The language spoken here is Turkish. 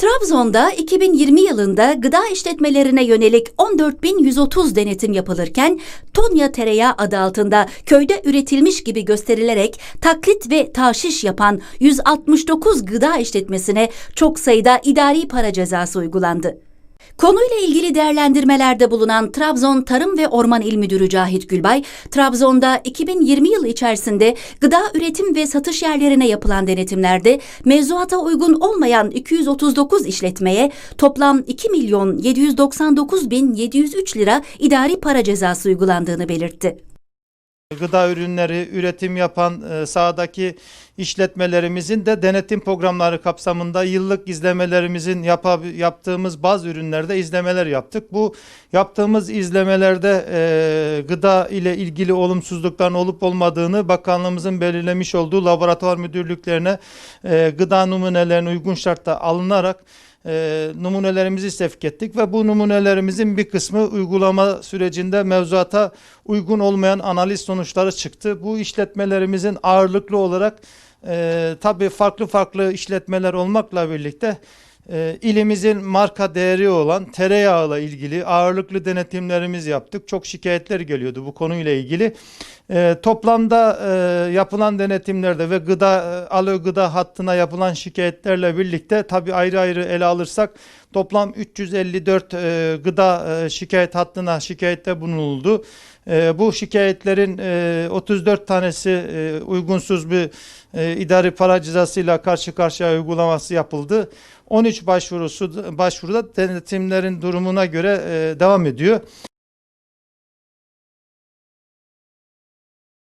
Trabzon'da 2020 yılında gıda işletmelerine yönelik 14.130 denetim yapılırken Tonya Tereyağı adı altında köyde üretilmiş gibi gösterilerek taklit ve taşiş yapan 169 gıda işletmesine çok sayıda idari para cezası uygulandı. Konuyla ilgili değerlendirmelerde bulunan Trabzon Tarım ve Orman İl Müdürü Cahit Gülbay, Trabzon'da 2020 yılı içerisinde gıda üretim ve satış yerlerine yapılan denetimlerde mevzuata uygun olmayan 239 işletmeye toplam 2 milyon 799 bin 703 lira idari para cezası uygulandığını belirtti. Gıda ürünleri üretim yapan e, sahadaki işletmelerimizin de denetim programları kapsamında yıllık izlemelerimizin yapa- yaptığımız bazı ürünlerde izlemeler yaptık. Bu yaptığımız izlemelerde e, gıda ile ilgili olumsuzlukların olup olmadığını bakanlığımızın belirlemiş olduğu laboratuvar müdürlüklerine e, gıda numunelerini uygun şartta alınarak e, numunelerimizi sevk ettik ve bu numunelerimizin bir kısmı uygulama sürecinde mevzuata uygun olmayan analiz sonuçları çıktı. Bu işletmelerimizin ağırlıklı olarak e, tabii farklı farklı işletmeler olmakla birlikte e, ilimizin marka değeri olan tereyağıyla ilgili ağırlıklı denetimlerimiz yaptık. Çok şikayetler geliyordu bu konuyla ilgili. E, toplamda e, yapılan denetimlerde ve gıda e, alo gıda hattına yapılan şikayetlerle birlikte tabii ayrı ayrı ele alırsak toplam 354 e, gıda e, şikayet hattına şikayette bulunuldu. E, bu şikayetlerin e, 34 tanesi e, uygunsuz bir e, idari para cezasıyla karşı karşıya uygulaması yapıldı. 13 başvurusu başvuruda denetimlerin durumuna göre e, devam ediyor.